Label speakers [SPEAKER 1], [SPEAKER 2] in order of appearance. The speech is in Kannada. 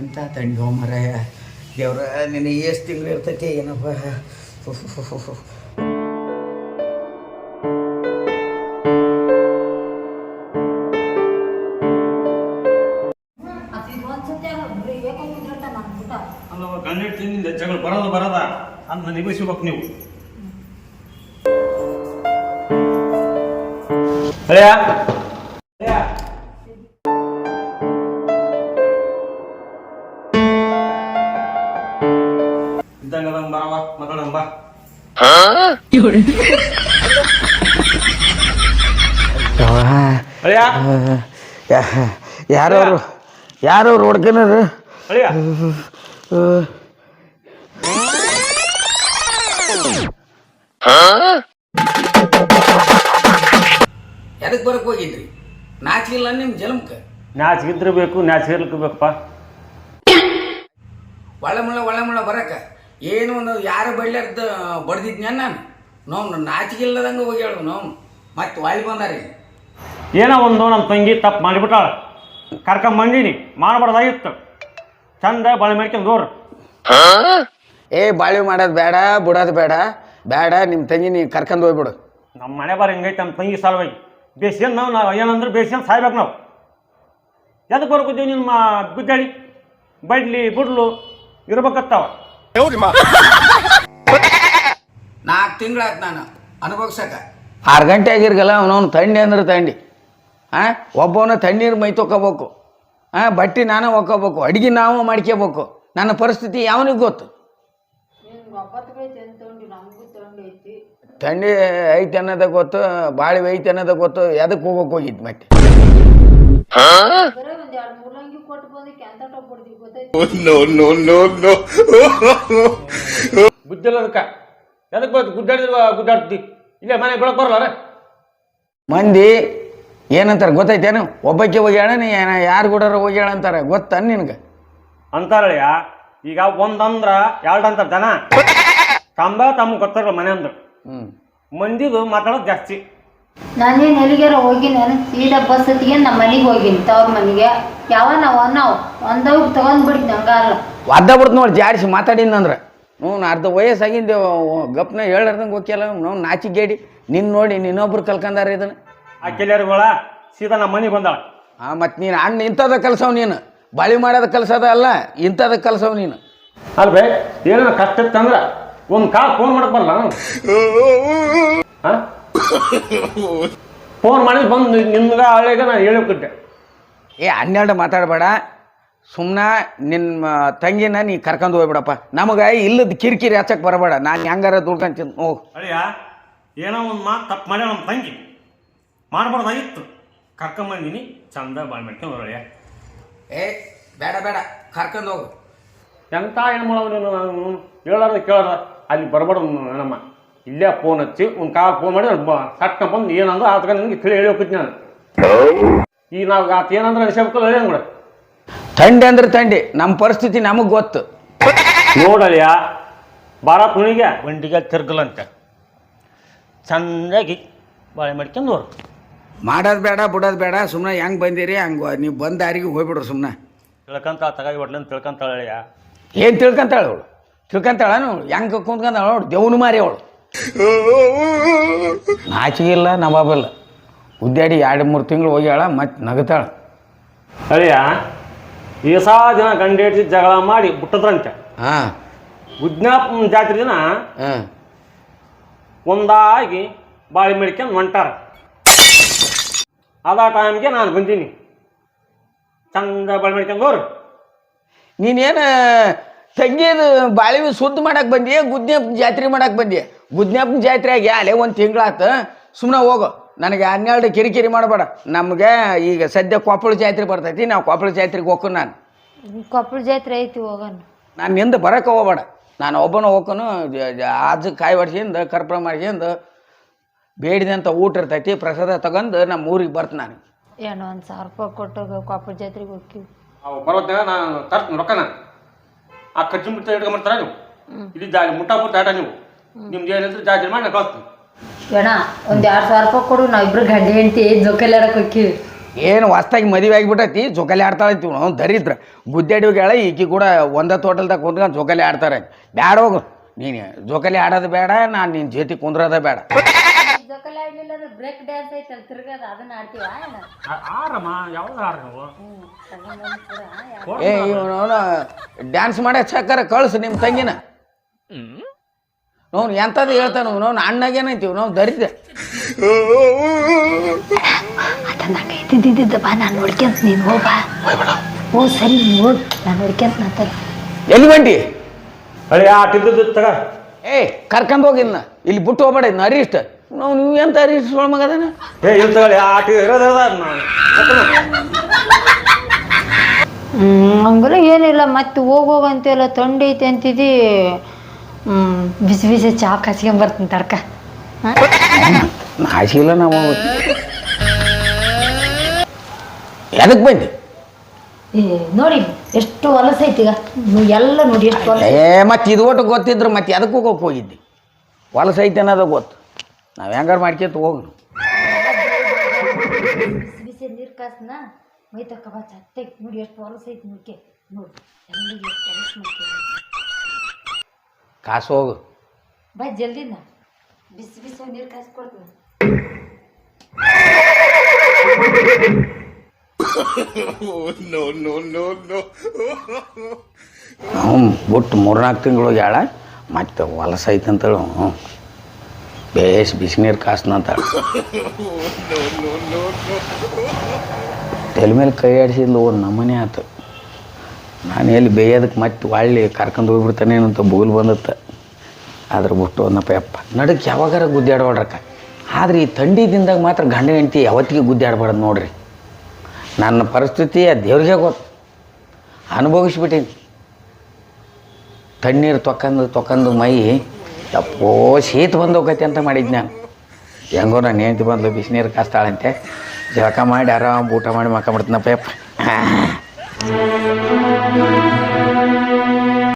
[SPEAKER 1] ಎಂಥ ತಂಡು ಮರಯ ದೇವ್ರ, ನಿನ್ನ ಎಷ್ಟು ತಿಂಗಳು ಇರ್ತೈತಿ? ಏನಪ್ಪ?
[SPEAKER 2] ಗಂಡಿಟ್ಟು ತಿಂದಿಂದ ಜಗಳ ಬರೋದು ಬರದ? ಅಂತ ನಿಭಾಯಿಸ್ಬೇಕು ನೀವು. ಹಳೆಯ? ಬಾ
[SPEAKER 1] ಯವ್ವ,
[SPEAKER 2] ಯಾರು
[SPEAKER 1] ಯಾ- ಯಾರವ್ರು? ಯಾರವ್ರು ಹೊಡ್ಕನರು
[SPEAKER 2] ಹಳೆಯ
[SPEAKER 1] ಎದಕ್ಕೆ ಬರಕ್ಕೆ ಹೋಗಿದ್ರಿ? ನಾಚಿಲ್ಲ ನಿಮ್ಮ ಜನ್ಮಕ್ಕೆ?
[SPEAKER 2] ನಾಚಿಗಿದ್ರೆ ಬೇಕು ನಾಚಿರ್ಲಿಕ್ಕೆ ಬೇಕಪ್ಪ.
[SPEAKER 1] ಒಳ್ಳೆ ಮುಳ್ಳ ಒಳ್ಳೆ ಮುಳ್ಳ ಬರಕ. ಏನು ಒಂದು ಯಾರು ಬಡ್ಲಾರ್ದ ಬಡ್ದಿದ್ನ ನಾನು? ನೋವು ನಾಚಿಗಿಲ್ಲದಂಗೆ ಹೋಗಿ ಹೇಳು ನೋವು ಮತ್ತೆ ವಾಲಿ ಬಂದಾರಿ.
[SPEAKER 2] ಏನೋ ಒಂದು ನಮ್ಮ ತಂಗಿ ತಪ್ಪು ಮಾಡಿಬಿಟ್ಟಾಳ. ಕರ್ಕೊಂಬಂದೀನಿ ಮಾಡಬಾರ್ದಾಗಿತ್ತು. ಚಂದ ಬಾಳೆ ಮಾಡ್ಕೊಂಡು ದೂರ
[SPEAKER 1] ಏ ಬಾಳೆ ಮಾಡೋದು ಬೇಡ ಬಿಡೋದು ಬೇಡ. ಬೇಡ ನಿಮ್ಮ ತಂಗಿ ನೀ ಕರ್ಕೊಂಡು ಹೋಗ್ಬಿಡು.
[SPEAKER 2] ನಮ್ಮ ಮನೆ ಬಾರ ಹಿಂಗೈತೆ ನಮ್ಮ ತಂಗಿ ಸಲುವಾಗಿ. ಬೇಸಿಗೆ ನಾವು ನಾವು ಏನಂದ್ರೆ ಬೇಸಿಗೆ ಸಾಯ್ಬೇಕು ನಾವು. ಎದಕ್ಕೆ ಬರ್ಕೊತೀವಿ ನಿಮ್ಮ ಗುದ್ದಾಡಿ ಬಡ್ಲಿ ಬುಡ್ಲು ಇರ್ಬೇಕತ್ತಾವ.
[SPEAKER 1] ನಾಲ್ಕು ತಿಂಗಳಾಯ್ತು ನಾನು ಅನುಭವಿಸಕ ಆರು ಗಂಟೆ ಆಗಿರ್ಗಲ್ಲ ಅವನವನು ತಂಡಿ ಅಂದ್ರೆ ತಂಡಿ ಹಾಂ ಒಬ್ಬವನ ತಣ್ಣೀರು ಮೈ ತೊಗೋಬೇಕು ಹಾಂ ಬಟ್ಟೆ ನಾನೇ ಒಕ್ಕೋಬೇಕು. ಅಡುಗೆ ನಾವು ಮಾಡ್ಕೋಬೇಕು ನನ್ನ ಪರಿಸ್ಥಿತಿ ಯಾವನಿಗೆ ಗೊತ್ತು? ಥಂಡಿ ಐತೆ. ಅನ್ನೋದ ಗೊತ್ತು ಬಾಳಿ ಐತೆ ಅನ್ನೋದ ಗೊತ್ತು. ಎದಕ್ಕೆ ಹೋಗಕ್ಕೆ ಹೋಗಿದ್ದು ಮತ್ತೆ?
[SPEAKER 2] ಬುದ್ಧಿಲ್ಲದಕ್ಕೆ. ಎದಕ್ಕೆ ಬಂತು ಗುಡ್ಡಾಡಿದ್ರು ಗುದ್ದಾಡ್ತಿ? ಇಲ್ಲೇ ಮನೆ ಬೆಳಕು ಬರಲ್ಲ
[SPEAKER 1] ಮಂದಿ ಏನಂತಾರೆ ಗೊತ್ತೈತೇನು ಒಬ್ಬಕ್ಕೆ ಹೋಗ್ಯಾಳ ನೀ ಯಾರು ಕೂಡ ಹೋಗ್ಯಾಳ ಅಂತಾರೆ? ಗೊತ್ತ ನಿನಗೆ?
[SPEAKER 2] ಅಂತಾರಲ್ಲ ಈಗ ಒಂದಂದ್ರ ಎರಡು ಅಂತ ಜನ. ತಂಬ ತಮ್ಮ ಗೊತ್ತಾರಲ್ಲ ಮನೆ ಅಂದ್ರು.
[SPEAKER 1] ಹ್ಞೂ
[SPEAKER 2] ಮಂದಿದು ಮಾತಾಡೋದು ಜಾಸ್ತಿ.
[SPEAKER 3] ನಾನೇನು ಎಲ್ಲಿಗಾರ ಹೋಗಿ ನಾನು ಸೀದಾ ಬಸ್ ಹತ್ತಿಗೆ ನಮ್ಮ ಮನೆಗೆ ಹೋಗಿನಿ. ತವ್ರ ಮನೆಗೆ. ಯಾವ ನಾವ್ ನಾವ್ ಒಂದವ್ರು ತಗೊಂಡ್ ಬಿಡ್ತೀನಿ
[SPEAKER 1] ಅರ್ಧ ಬಿಡ್ತು ನೋಡಿ ಜಾಡಿಸಿ ಮಾತಾಡಿನಂದ್ರೆ ಹ್ಞೂ ಅರ್ಧ ವಯಸ್ಸಾಗಿಂದ ಗಪ್ನ ಹೇಳಾರ್ದಂಗೆ ಹೋಗ್ಯಲ್ಲ ನಾಚಿ ನಾಚಿಗೇಡಿ ನಿನ್ನ ನೋಡಿ ನಿನ್ನೊಬ್ರು ಕಲ್ಕಂದಾರ ಇದನ್ನ.
[SPEAKER 2] ಆ ಕೆಲ್ಯಾರುಗಳ ಸೀದಾ ನಮ್ಮ ಮನೆಗೆ ಬಂದಾಳ.
[SPEAKER 1] ಹಾಂ ಮತ್ತು ನೀನು ಅಣ್ಣ ಇಂಥದ ಕಲ್ಸವ್ ನೀನು. ಬಳಿ ಮಾಡೋದ ಕಲ್ಸದ ಅಲ್ಲ ಇಂಥದ ಕಲ್ಸವ್ ನೀನು.
[SPEAKER 2] ಅಲ್ವೇ ಏನಾರ ಕಷ್ಟ ಇತ್ತಂದ್ರ ಒಂದು ಕಾಲ್ ಫೋನ್ ಮಾಡಕ್ ಬರಲ್ಲ ಫೋನ್ ಮಾಡಿ ಬಂದು ನಿಮ್ಗೆ ಹಳೆಗ ನಾನು ಹೇಳಿಬಿಟ್ಟೆ
[SPEAKER 1] ಏ ಹನ್ನೆರಡು ಮಾತಾಡಬೇಡ. ಸುಮ್ಮನೆ ನಿನ್ನ ತಂಗಿನ ನೀ ಕರ್ಕೊಂಡು ಹೋಗ್ಬಿಡಪ್ಪ. ನಮಗೆ ಇಲ್ಲದ ಕಿರಿಕಿರಿ ಹಚ್ಚಕ್ಕೆ ಬರಬೇಡ. ನಾನು ಹೆಂಗಾರ ದುಡ್ಕೊಂತೀನಿ ಓ.
[SPEAKER 2] ಅಳಿಯ ಏನೋ ಒಂದು ಮಾತು ತಪ್ಪು ಮಾಡಿ ನಮ್ಮ ತಂಗಿ? ಮಾಡಬಾರ್ದಾಗಿತ್ತು. ಕರ್ಕೊಂಬಂದಿನಿ ಚಂದ ಬಾಳ್ ಮಾಡ್ಕೊಂಡು ಬರಳಿಯ
[SPEAKER 1] ಏ ಬೇಡ ಬೇಡ. ಕರ್ಕೊಂಡು ಹೋಗು.
[SPEAKER 2] ಎಂತ ಏನು ಮಾಡೋದು ನೀನು? ಹೇಳಾರ್ದ ಕೇಳಾರ ಅಲ್ಲಿ ಬರಬಾರ್ದು ನಮ್ಮ ಇಲ್ಲೇ ಫೋನ್ ಹಚ್ಚಿ ಒಂದು ಕಾಲ್ ಫೋನ್ ಮಾಡಿ ಸಟ್ಟ ಬಂದು ಏನಂದ್ರೆ ಆತಕ ನನಗೆ ತಿಳಿ ಹೇಳಿ ಹೋಗ್ತೀನಿ ನಾನು. ಈಗ ನಾವು ಆತ ಏನಂದ್ರೆ ಅನಿಸ್ಬೇಕಲ್ಲ ಹೇಳಿ ಕೂಡ
[SPEAKER 1] ಥಂಡಿ ಅಂದ್ರೆ ಥಂಡಿ ನಮ್ಮ ಪರಿಸ್ಥಿತಿ ನಮಗೆ ಗೊತ್ತು.
[SPEAKER 2] ನೋಡಲ್ಯ ಬಾರ ಪುಣಿಗೆ ಬಂಡಿಗೆ ತಿರ್ಗಲಂತೆ. ಚಂದಾಗಿ ಬಾಳೆ ಮಾಡ್ಕೊಂಡು ಹೋರು.
[SPEAKER 1] ಮಾಡೋದು ಬೇಡ ಬಿಡೋದು ಬೇಡ ಸುಮ್ಮನೆ ಹೆಂಗೆ ಬಂದಿರಿ ಹಂಗೆ ನೀವು ಬಂದ ದಾರಿಗೆ ಹೋಗ್ಬಿಡ್ರಿ ಸುಮ್ಮನೆ
[SPEAKER 2] ತಿಳ್ಕಂತ ತಗಾಗಿ ಒಟ್ಲಂತ ತಿಳ್ಕಂತಾಳೆಯ
[SPEAKER 1] ಏನು ತಿಳ್ಕಂತಾಳೆ ಅವಳು? ತಿಳ್ಕೊಂತಾಳ ಹೆಂಗೆ ಕುಂತ್ಕೊಂತಾಳ ಅವಳು? ದೇವ್ನು ಮಾರಿ ಅವಳು. ನಾಚಿಗಿಲ್ಲ ನವಾಬಲ್ಲ. ಉದ್ದಾಡಿ ಎರಡು ಮೂರು ತಿಂಗಳು ಹೋಗ್ಯಾಳ ಮತ್ತೆ ನಗತಾಳ.
[SPEAKER 2] ಅಳಿಯ ಈಸಾ ದಿನ ಗಂಡೇಟಿ ಜಗಳ ಮಾಡಿ ಬಿಟ್ಟದ್ರಂತೆ.
[SPEAKER 1] ಹಾಂ.
[SPEAKER 2] ಉಜ್ಞಾಪ ಜಾತ್ರೆ ದಿನ
[SPEAKER 1] ಹಾಂ.
[SPEAKER 2] ಒಂದಾಗಿ ಬಾಳೆ ಮಡಿಕೊಂಡು ಹೊಂಟಾರ. ಅದ ಟೈಮ್ಗೆ ನಾನು ಬಂದೀನಿ. ಚಂದ ಬಾಳೆ ಮಡಿಕೊಂಡು ಹೋರು.
[SPEAKER 1] ನೀನೇನು ತಂಗಿದು ಬಾಳಿವಿ ಸುದ್ದಿ ಮಾಡಕ್ಕೆ ಬಂದಿ ಗುದ್ನ್ಯಪ್ಪ ಜಾತ್ರೆ ಮಾಡಕ್ಕೆ ಬಂದಿ ಗುದ್ನ್ಯಪ್ಪನ ಜಾತ್ರೆಗೆ ಅಲ್ಲೇ ಒಂದು ತಿಂಗಳಾತು. ಸುಮ್ಮನೆ ಹೋಗು. ನನಗೆ ಹನ್ನೆರಡು ಕಿರಿಕಿರಿ ಮಾಡಬೇಡ. ನಮಗೆ ಈಗ ಸದ್ಯ ಕೊಪ್ಪಳ ಜಾತ್ರೆ ಬರ್ತೈತಿ ನಾವು ಕೊಪ್ಪಳ ಜಾತ್ರೆಗೆ ಹೋಗ್ಕು ನಾನು.
[SPEAKER 3] ಕೊಪ್ಪಳ ಜಾತ್ರೆ ಐತಿ ಹೋಗೋಣ
[SPEAKER 1] ನಾನು ನಿಂದ ಬರೋಕೆ ಹೋಗ್ಬೇಡ. ನಾನು ಒಬ್ಬನ ಹೋಗ್ಕೊನು ಆಜು ಕಾಯಿ ಹೊಡ್ಸ್ಕೊಂಡು ಕರ್ಪೂರ ಮಾಡ್ಕೊಂಡು ಬೇಡಿದಂಥ ಊಟ ಇರ್ತೈತಿ ಪ್ರಸಾದ ತಗೊಂಡು ನಮ್ಮ ಊರಿಗೆ ಬರ್ತ ನಾನು.
[SPEAKER 3] ಏನೋ ಒಂದು ಸಾವಿರ ರೂಪಾಯಿ ಕೊಟ್ಟು ಕೊಪ್ಪಳ ಜಾತ್ರೆಗೆ ಹೋಗ್ತೀವಿ.
[SPEAKER 2] ಅವು ಬರೋತ್ನಾಗ ನಾನು ತರ್ತೀನಿ ರೊಕ್ಕನ. ಆ ಖರ್ಚು ಮುಟ್ಟ ಇಟ್ಕೊಂಬರ್ತಾರ ನೀವು? ಇಲ್ಲಿ ಜಾ ಮುಟ್ಟಾಪುರ ಆಟ ನೀವು. ನಿಮ್ದು ಏನಂದ್ರೆ ಜಾತ್ರೆ ಮಾಡಿ ಕಳಿಸ್ತೀನಿ.
[SPEAKER 3] ಅಣ್ಣ ಒಂದು ಎರಡು ಸಾವಿರ ರೂಪಾಯಿ ಕೊಡು ನಾವಿಬ್ರು ಗಂಡ ಹೆಂಡತಿ ಜೋಕಾಲಿ ಆಡಕ್ಕೆ ಹೋಗ್ತೀವಿ.
[SPEAKER 1] ಏನು ಹೊಸ್ದಾಗಿ ಮದುವೆ ಆಗಿಬಿಟ್ಟೈತಿ ಜೋಕಾಲಿ ಆಡ್ತಾ ನಾವು ದರಿದ್ರ. ಗುದ್ದಾಡಿ ಹೇಳ ಈಕಿ ಕೂಡ ಒಂದ ತೋಟಲ್ದಾಗ ಕುಂತ್ಕೊಂಡು ಜೋಕಾಲಿ ಆಡ್ತಾರೆ. ಬ್ಯಾಡ ಹೋಗು. ನೀನು ಜೋಕಾಲಿ ಆಡೋದು ಬೇಡ ನಾನು ನಿನ್ನ ಜೊತೆ ಕುಂದ್ರದ ಬೇಡ
[SPEAKER 3] ಜೋಕಾಲಿ ಆಡ್ಲಿಲ್ಲ ಅಂದ್ರೆ ಬ್ರೇಕ್ ಡ್ಯಾನ್ಸ್ ಐತಲ್ಲ ತಿರ್ಗದ ಅದನ್ನ ಆಡ್ತೀವ
[SPEAKER 2] ಆರಮ್ಮ ಯಾವ್ದು ಆಡ್ರಿ ನೀವು?
[SPEAKER 1] ಏ ಇವನು ಡ್ಯಾನ್ಸ್ ಮಾಡೋ ಚಕ್ಕರ ಕಳ್ಸು ನಿಮ್ಮ ತಂಗಿನ. ನೋವು ಎಂಥದ್ದು ಹೇಳ್ತಾನ ನಾವು ಅಣ್ಣಗೇನೈತಿವ್ ನಾವು ದರಿದ್ರೆ.
[SPEAKER 3] ಅದನ್ನ ನಾನು ನೋಡ್ಕೊಂತ ನೀನು ಹೋಗ ಓ ಸರಿ ನೀನು ಹೋಗ್. ನಾನು ನೋಡ್ಕೊಂತ ಮಾತಾಡ
[SPEAKER 1] ಎಲ್ಲಿ ಬಂಡಿ
[SPEAKER 2] ಅಳಿ ಆಟ ಇದ್ದದ್ದು ತಗ.
[SPEAKER 1] ಏ ಕರ್ಕೊಂಡು ಹೋಗಿನ್ನ ಇಲ್ಲಿ ಬಿಟ್ಟು ಹೋಗ್ಬೇಡ ಇನ್ನು ಅರಿಷ್ಟ ನಾವು ನೀವು ಎಂತ ಅರಿಷ್ಟ ಮಗದನ
[SPEAKER 2] ಏ ಇಲ್ಲಿ ತಗೊಳ್ಳಿ ಆ ಆಟ ಇರೋದ
[SPEAKER 3] ಹ್ಮ್ ಹಂಗೆಲ್ಲ ಏನಿಲ್ಲ ಮತ್ತೆ ಹೋಗೋಗಂತೆಲ್ಲ ತೊಂಡೈತೆ ಅಂತಿದ್ದಿ ಹ್ಮ್ ಬಿಸಿ ಬಿಸಿ ಚಾ ಕಚ್ಕೊಂಡ್ ಬರ್ತೀನಿ ತಡ್ಕ.
[SPEAKER 1] ಕಾಯಿಸಿಲ್ಲ ನಾವು. ಎದಕ್ಕೆ ಬಂದಿ?
[SPEAKER 3] ಏ ನೋಡಿ ಎಷ್ಟು ಹೊಲಸು ಐತಿ ಈಗ. ನೀವು ಎಲ್ಲ ನೋಡಿ ಎಷ್ಟು ಹೊಲಸ
[SPEAKER 1] ಏ ಮತ್ತೆ ಇದು ಒಟ್ಟು ಗೊತ್ತಿದ್ರೆ ಮತ್ತೆ ಎದಕ್ಕೆ ಹೋಗೋಕೆ ಹೋಗಿದ್ದಿ? ಹೊಲಸು ಐತೆ ಅನ್ನೋದು ಗೊತ್ತು. ನಾವು ಹೆಂಗಾರು ಮಾಡ್ಕೇತ ಹೋಗಿ
[SPEAKER 3] ಬಿಸಿ ಬಿಸಿ ನೀರು ಕಾಸ್ನ ಮೈ ತಕ್ಕ ಬಾ ನೋಡಿ ಎಷ್ಟು ಹೊಲಸ ಐತಿ ಮುಖ್ಯ ನೋಡಿ ಎಲ್ಲಿಗೆ ಎಷ್ಟು ಹೊಲಸು ಮಾಡ್ತೀವಿ
[SPEAKER 1] ಕಾಸು ಹೋಗು.
[SPEAKER 3] ಬಾ ಜಲ್ದಿನ. ಬಿಸಿ ಬಿಸಿ ನೀರು ಕಾಸು ಕೊಡ್ತೀನಿ.
[SPEAKER 1] ಹ್ಞೂ ಬಿಟ್ಟು ಮೂರ್ನಾಲ್ಕು ತಿಂಗಳು ಹೋಗ್ಯಾಳ ಮತ್ತೆ ಹೊಲಸ ಐತೆ ಅಂತೇಳಿ ಹ್ಞೂ ಬೇಸ್ ಬಿಸಿನೀರು ಕಾಸ್ನಂತಾಳ ತಲೆ ಮೇಲೆ ಕೈ ಆಡಿಸಿದ್ಲು ಒಂದು ನಮೂನೆ ಆತು. ನಾನು ಎಲ್ಲಿ ಬೇಯೋದಕ್ಕೆ ಮತ್ತೆ ಒಳ್ಳೆ ಕರ್ಕೊಂಡು ಹೋಗ್ಬಿಡ್ತಾನೆ ಅಂತ ಬೂಲ್ ಬಂದತ್ತ. ಅದ್ರ ಬಿಟ್ಟು ಒಂದಪ್ಪ ಯಪ್ಪ. ನಡಕ್ಕೆ ಯಾವಾಗಾರ ಗುದ್ದಾಡ್ಬಾಡ್ರಕ್ಕ ಆದ್ರೆ ಈ ಥಂಡಿ ದಿನದಾಗ ಮಾತ್ರ ಗಂಡ ಹೆಂಡತಿ ಯಾವತ್ತಿಗೆ ಗುದ್ದಾಡ್ಬಾರ್ದು ನೋಡ್ರಿ. ನನ್ನ ಪರಿಸ್ಥಿತಿ ಆ ದೇವ್ರಿಗೆ ಗೊತ್ತು. ಅನುಭವಿಸ್ಬಿಟ್ಟೀನಿ. ತಣ್ಣೀರು ತೊಕ್ಕಂದು ತೊಕ್ಕಂದು ಮೈ, ಯಪ್ಪೋ, ಶೀತ ಬಂದು ಹೋಗೈತೆ ಅಂತ ಮಾಡಿದ್ದು ನಾನು. ಹೆಂಗೋ ನಾನು ಹೆಂಡ್ತಿ ಬಂದು ಬಿಸಿನೀರು ಕಾಸ್ತಾಳಂತೆ. ಜಳಕ ಮಾಡಿ ಆರಾಮ್ ಊಟ ಮಾಡಿ ಮಕ್ಕ ಯಪ್ಪ. Thank you.